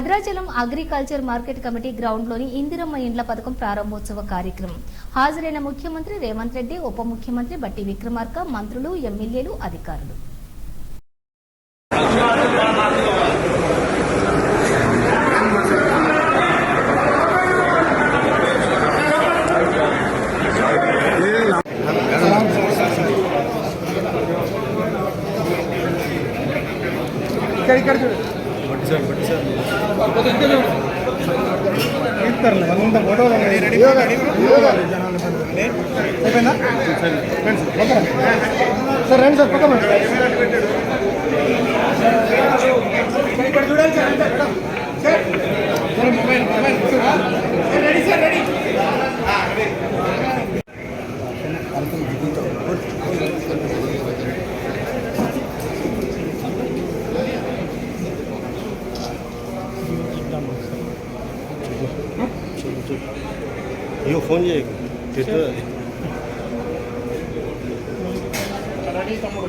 Bhadrachalam agriculture market committee గ్రౌండ్లోని ఇందిరమ్మ ఇండ్ల పథకం ప్రారంభోత్సవ కార్యక్రమం. హాజరైన ముఖ్యమంత్రి రేవంత్ రెడ్డి ఉప ముఖ్యమంత్రి బట్టి విక్రమార్క మంత్రులు ఎమ్మెల్యేలు అధికారులు. ఇక్కడ ఇక్కడ చూడు అయిపోయిందా సార్, రండి సార్ చూడాలి sir mobile mobile ready sir ready ఇగో ఫోన్ చేయకు తిట్టదు తమ్ముడు